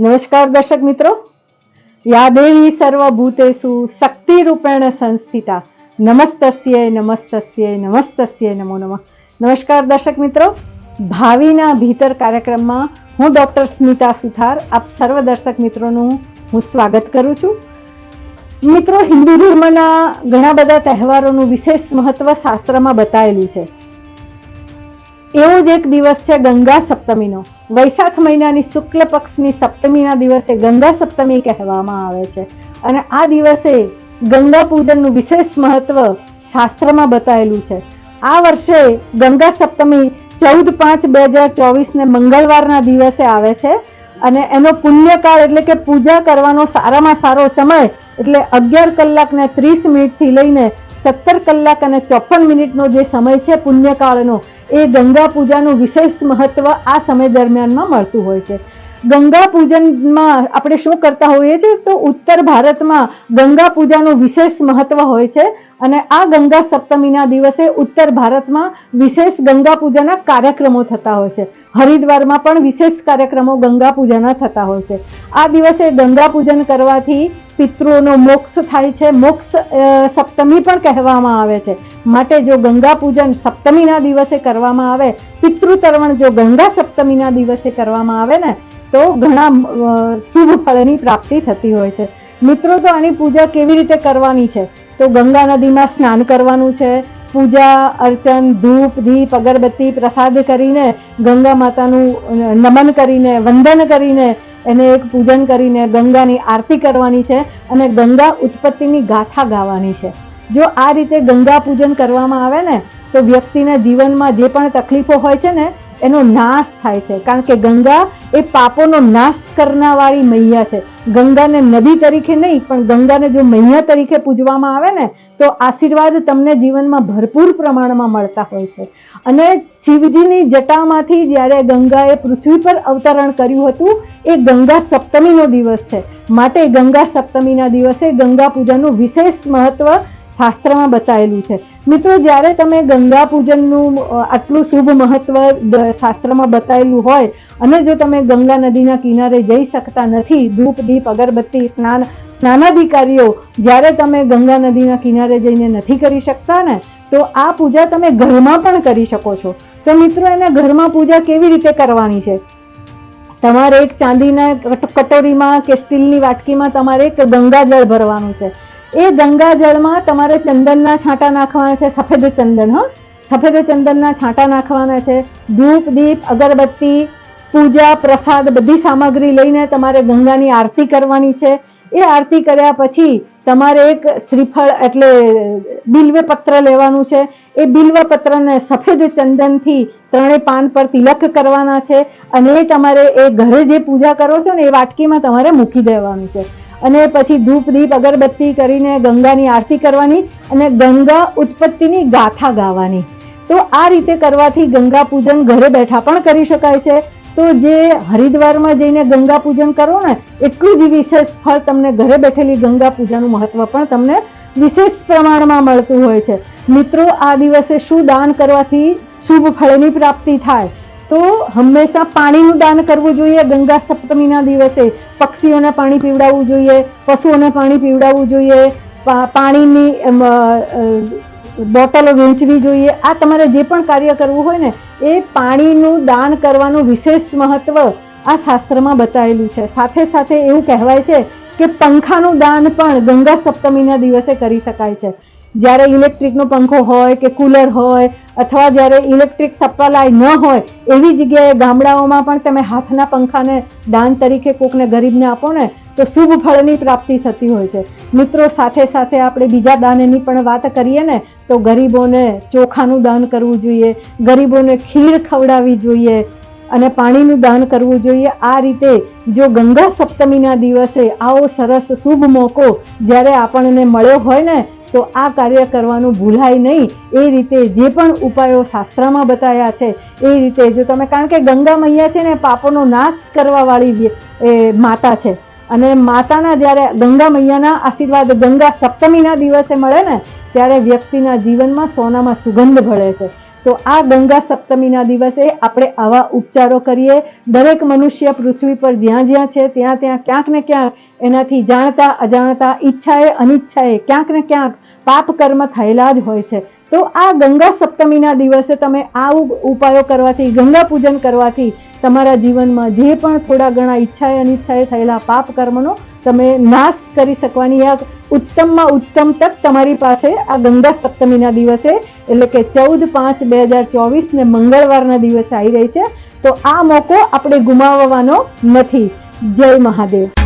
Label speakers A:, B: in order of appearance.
A: નમસ્કાર દર્શક મિત્રો. યાદેવી સર્વભૂતેસુ શક્તિ રૂપેણ સંસ્થિતા. નમસ્તસ્ય નમસ્તસ્ય નમસ્તસ્ય નમો નમઃ. નમસ્કાર દર્શક મિત્રો. ભાવિના ભીતર કાર્યક્રમમાં હું ડોક્ટર સ્મિતા સુથાર, આપ સર્વ દર્શક મિત્રોનું હું સ્વાગત કરું છું. મિત્રો, હિન્દુ ધર્મના ઘણા બધા તહેવારોનું વિશેષ મહત્વ શાસ્ત્રમાં બતાવેલું છે. એવો જ એક દિવસ છે ગંગા સપ્તમીનો. વૈશાખ મહિનાની શુક્લ પક્ષની સપ્તમીના દિવસે ગંગા સપ્તમી કહેવામાં આવે છે. અને આ દિવસે ગંગા પૂજનનું વિશેષ મહત્વ શાસ્ત્રમાં બતાવેલું છે. આ વર્ષે ગંગા સપ્તમી ચૌદ પાંચ બે હજાર ચોવીસને મંગળવારના દિવસે આવે છે. અને એનો પુણ્યકાળ એટલે કે પૂજા કરવાનો સારામાં સારો સમય એટલે અગિયાર કલાક ને ત્રીસ મિનિટથી લઈને સત્તર કલાક અને ચોપન મિનિટનો જે સમય છે પુણ્યકાળનો એ ગંગા પૂજાનું વિશેષ મહત્વ આ સમય દરમિયાનમાં મળતું હોય છે. ગંગા પૂજનમાં આપણે શું કરતા હોઈએ છીએ? તો ઉત્તર ભારતમાં ગંગા પૂજાનું વિશેષ મહત્વ હોય છે અને આ ગંગા સપ્તમીના દિવસે ઉત્તર ભારતમાં વિશેષ ગંગા પૂજાના કાર્યક્રમો થતા હોય છે. હરિદ્વારમાં પણ વિશેષ કાર્યક્રમો ગંગા પૂજાના થતા હોય છે. આ દિવસે ગંગા પૂજન કરવાથી પિતૃઓનો મોક્ષ થાય છે. મોક્ષ સપ્તમી પણ કહેવામાં આવે છે. માટે જો ગંગા પૂજન સપ્તમીના દિવસે કરવામાં આવે પિતૃતરવણ જો ગંગા સપ્તમીના દિવસે કરવામાં આવે ને, તો ઘણા શુભ ફળની પ્રાપ્તિ થતી હોય છે. મિત્રો, તો આની પૂજા કેવી રીતે કરવાની છે? તો ગંગા નદીમાં સ્નાન કરવાનું છે. પૂજા, અર્ચન, ધૂપ, દીપ, અગરબત્તી પ્રસાદ કરીને ગંગા માતાનું નમન કરીને, વંદન કરીને એને એક પૂજન કરીને ગંગાની આરતી કરવાની છે અને ગંગા ઉત્પત્તિની ગાથા ગાવાની છે. જો આ રીતે ગંગા પૂજન કરવામાં આવે ને, તો વ્યક્તિના જીવનમાં જે પણ તકલીફો હોય છે ને એનો નાશ થાય છે. કારણ કે ગંગા એ પાપોનો નાશ કરનારવાળી મૈયા છે. ગંગાને નદી તરીકે નહીં, પણ ગંગાને જો મૈયા તરીકે પૂજવામાં આવે ને, તો આશીર્વાદ તમને જીવનમાં ભરપૂર પ્રમાણમાં મળતા હોય છે. અને શિવજીની જટામાંથી જ્યારે ગંગાએ પૃથ્વી પર અવતરણ કર્યું હતું, એ ગંગા સપ્તમીનો દિવસ છે. માટે ગંગા સપ્તમીના દિવસે ગંગા પૂજાનું વિશેષ મહત્વ શાસ્ત્રમાં બતાવેલું છે. મિત્રો, જ્યારે તમે ગંગા પૂજનનું આટલું શુભ મહત્વ શાસ્ત્રમાં બતાવેલું હોય અને જો તમે ગંગા નદીના કિનારે જઈ શકતા નથી, ધૂપ, દીપ, અગરબત્તી, સ્નાન, સ્નાનાધિકારીઓ, જ્યારે તમે ગંગા નદીના કિનારે જઈને નથી કરી શકતા ને, તો આ પૂજા તમે ઘરમાં પણ કરી શકો છો. તો મિત્રો, એને ઘરમાં પૂજા કેવી રીતે કરવાની છે? તમારે એક ચાંદીના કટોરીમાં કે સ્ટીલની વાટકીમાં તમારે એક ગંગાજળ ભરવાનું છે. એ ગંગા જળમાં તમારે ચંદનના છાંટા નાખવાના છે, સફેદ ચંદન, હા. સફેદ ચંદનના છાંટા નાખવાના છે. ધૂપ, દીપ, અગરબત્તી, પૂજા, પ્રસાદ, બધી સામગ્રી લઈને તમારે ગંગાની આરતી કરવાની છે. એ આરતી કર્યા પછી તમારે એક શ્રીફળ, એટલે બિલ્વ પત્ર લેવાનું છે. એ બિલ્વ પત્રને સફેદ ચંદનથી ત્રણેય પાન પર તિલક કરવાના છે અને એ તમારે એ ઘરે જે પૂજા કરો છો ને, એ વાટકીમાં તમારે મૂકી દેવાનું છે. અને પછી ધૂપ, દીપ, અગરબત્તી કરીને ગંગાની આરતી કરવાની અને ગંગા ઉત્પત્તિની ગાથા ગાવાની. તો આ રીતે કરવાથી ગંગા પૂજન ઘરે બેઠા પણ કરી શકાય છે. તો જે હરિદ્વારમાં જઈને ગંગા પૂજન કરો ને, એટલું જ વિશેષ ફળ તમને ઘરે બેઠેલી ગંગા પૂજાનું મહત્વ પણ તમને વિશેષ પ્રમાણમાં મળતું હોય છે. મિત્રો, આ દિવસે શું દાન કરવાથી શુભ ફળની પ્રાપ્તિ થાય? તો હંમેશા પાણીનું દાન કરવું જોઈએ. ગંગા સપ્તમીના દિવસે પક્ષીઓને પાણી પીવડાવવું જોઈએ, પશુઓને પાણી પીવડાવવું જોઈએ પાણીની બોટલો વેચવી જોઈએ. આ તમારે જે પણ કાર્ય કરવું હોય ને, એ પાણીનું દાન કરવાનું વિશેષ મહત્વ આ શાસ્ત્રમાં બતાવેલું છે. સાથે સાથે એવું કહેવાય છે કે પંખાનું દાન પણ ગંગા સપ્તમીના દિવસે કરી શકાય છે. જ્યારે ઇલેક્ટ્રિકનો પંખો હોય કે કુલર હોય અથવા જ્યારે ઇલેક્ટ્રિક સપ્લાય ન હોય, એવી જગ્યાએ ગામડાઓમાં પણ તમે હાથના પંખાને દાન તરીકે કોકને ગરીબને આપો ને, તો શુભ ફળની પ્રાપ્તિ થતી હોય છે. મિત્રો, સાથે સાથે આપણે બીજા દાનની પણ વાત કરીએ ને, તો ગરીબોને ચોખાનું દાન કરવું જોઈએ, ગરીબોને ખીર ખવડાવવી જોઈએ અને પાણીનું દાન કરવું જોઈએ. આ રીતે જો ગંગા સપ્તમીના દિવસે આવો સરસ શુભ મોકો જ્યારે આપણને મળ્યો હોય ને તો આ કાર્ય કરવાનું ભૂલાય નહીં. એ રીતે જે પણ ઉપાયો શાસ્ત્રમાં બતાવ્યા છે, એ રીતે જો તમે, કારણ કે ગંગા મૈયા છે ને પાપોનો નાશ કરવાવાળી એ માતા છે. અને માતાના જ્યારે ગંગા મૈયાના આશીર્વાદ ગંગા સપ્તમીના દિવસે મળે ને, ત્યારે વ્યક્તિના જીવનમાં સોનામાં સુગંધ ભળે છે. તો આ ગંગા સપ્તમીના દિવસે આપણે આવા ઉપચારો કરીએ. દરેક મનુષ્ય પૃથ્વી પર જ્યાં જ્યાં છે, ત્યાં ત્યાં ક્યાંક ને ક્યાંક એનાથી જાણતા, અજાણતા, ઈચ્છાએ, અનિચ્છાએ ક્યાંક ને ક્યાંક પાપ કર્મ થયેલા જ હોય છે. તો આ ગંગા સપ્તમીના દિવસે તમે આવું ઉપાયો કરવાથી, ગંગા પૂજન કરવાથી તમારા જીવનમાં જે પણ થોડા ઘણા ઈચ્છાએ, અનિચ્છાએ થયેલા પાપ કર્મનો તમે નાશ કરી શકવાની આ ઉત્તમમાં ઉત્તમ તક તમારી પાસે આ ગંગા સપ્તમીના દિવસે, એટલે કે ચૌદ પાંચ બે હજાર ચોવીસને મંગળવારના દિવસે આવી રહી છે. તો આ મોકો આપણે ગુમાવવાનો નથી. જય મહાદેવ.